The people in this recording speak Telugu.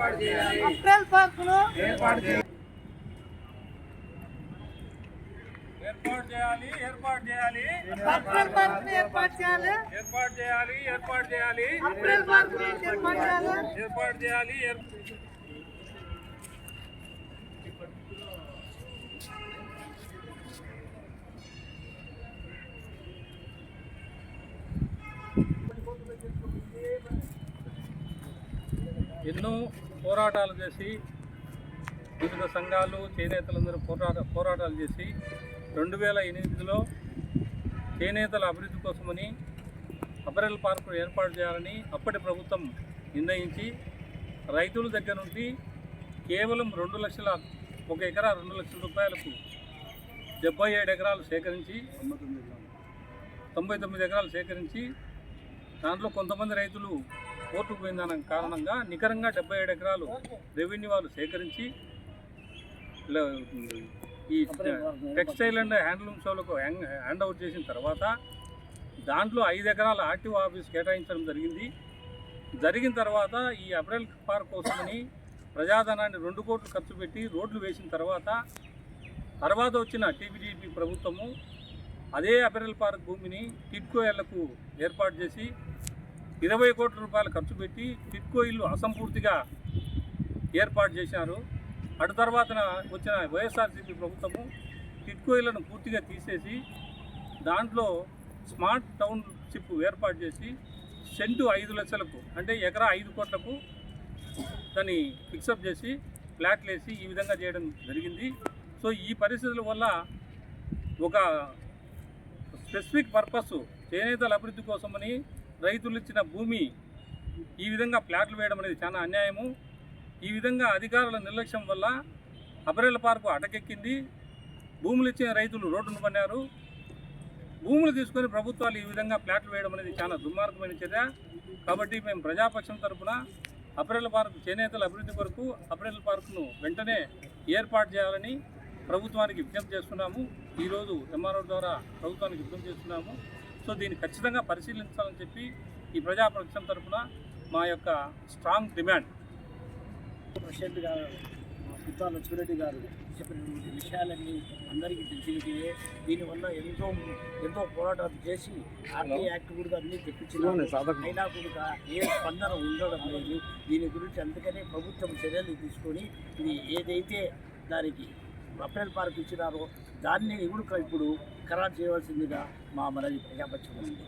ఏర్పాటు చేయాలి ఏర్పాటు చేయాలి ఏర్పాటు చేయాలి అప్రిల్ పార్క్ని ఏర్పాటు చేయాలి ఏర్పాటు చేయాలి ఏర్పాటు చేయాలి అప్రిల్ పార్క్ని ఏర్పాటు చేయాలి ఏర్పాటు చేయాలి ఏర్- ఎన్నో పోరాటాలు చేసి వివిధ సంఘాలు చేనేతలందరూ పోరాట పోరాటాలు చేసి రెండు వేల ఎనిమిదిలో చేనేతల అభివృద్ధి కోసమని అపరెల్ పార్కు ఏర్పాటు చేయాలని అప్పటి ప్రభుత్వం నిర్ణయించి రైతుల దగ్గర నుండి కేవలం రెండు లక్షల ఒక ఎకరా రెండు లక్షల రూపాయలకు డెబ్బై ఏడు ఎకరాలు సేకరించి తొంభై తొమ్మిది ఎకరాలు సేకరించి దాంట్లో కొంతమంది రైతులు కోర్టుకు పోయిందన్న కారణంగా నికరంగా డెబ్బై ఏడు ఎకరాలు రెవెన్యూ వాళ్ళు సేకరించి ఈ టెక్స్టైల్ అండ్ హ్యాండ్లూమ్ షోలకు హ్యాండ్ అవుట్ చేసిన తర్వాత దాంట్లో ఐదు ఎకరాల ఆర్టీఓ ఆఫీస్ కేటాయించడం జరిగింది. జరిగిన తర్వాత ఈ అప్రెల్ పార్క్ కోసమని ప్రజాధనాన్ని రెండు కోట్లు ఖర్చు పెట్టి రోడ్లు వేసిన తర్వాత తర్వాత వచ్చిన టీపీడీపీ ప్రభుత్వము అదే అపెరల్ పార్క్ భూమిని టిట్కో ఏర్పాటు చేసి ఇరవై కోట్ల రూపాయలు ఖర్చు పెట్టి టిట్కో ఇల్లు అసంపూర్తిగా ఏర్పాటు చేశారు. అటు తర్వాత వచ్చిన వైఎస్ఆర్సీపీ ప్రభుత్వము టిట్కో ఇళ్ళను పూర్తిగా తీసేసి దాంట్లో స్మార్ట్ టౌన్షిప్ ఏర్పాటు చేసి సెంటు ఐదు లక్షలకు అంటే ఎకరా ఐదు కోట్లకు దాన్ని ఫిక్సప్ చేసి ఫ్లాట్లు వేసి ఈ విధంగా చేయడం జరిగింది. సో ఈ పరిస్థితుల వల్ల ఒక స్పెసిఫిక్ పర్పస్ చేనేతల అభివృద్ధి కోసమని రైతులు ఇచ్చిన భూమి ఈ విధంగా ఫ్లాట్లు వేయడం అనేది చాలా అన్యాయము. ఈ విధంగా అధికారుల నిర్లక్ష్యం వల్ల అపరేల పార్కు అటకెక్కింది. భూములు ఇచ్చిన రైతులు రోడ్డును పన్నారు. భూములు తీసుకొని ప్రభుత్వాలు ఈ విధంగా ఫ్లాట్లు వేయడం అనేది చాలా దుర్మార్గమైన చర్య. కాబట్టి మేము ప్రజాపక్షం తరపున అప్రెల్ పార్క్ చేనేతల అభివృద్ధి కొరకు అప్రెల్ పార్కును వెంటనే ఏర్పాటు చేయాలని ప్రభుత్వానికి విజ్ఞప్తి చేస్తున్నాము. ఈరోజు ఎంఆర్ఓ ద్వారా ప్రభుత్వానికి విజ్ఞప్తి చేస్తున్నాము. సో దీన్ని ఖచ్చితంగా పరిశీలించాలని చెప్పి ఈ ప్రజాపక్షం తరపున మా యొక్క స్ట్రాంగ్ డిమాండ్ ప్రెసిడెంట్ గారు పుత్తా లక్ష్మిరెడ్డి గారు చెప్పినటువంటి విషయాలన్నీ అందరికీ తెలిసినటివే దీనివల్ల ఎంతో ఎంతో పోరాటాలు చేసి ఆర్టీ యాక్ట్ కూడా అన్ని తెప్పించినారు అయినా కూడా ఏ స్పందన ఉండడం లేదు. దీని గురించి అందుకనే ప్రభుత్వం చర్యలు తీసుకొని ఇది ఏదైతే దానికి రఫేల్ పార్క్ ఇచ్చినారో. దాన్ని ఇప్పుడు ఇప్పుడు ఖరారు చేయవలసిందిగా మా మనది ప్రజాపక్షం ఉంది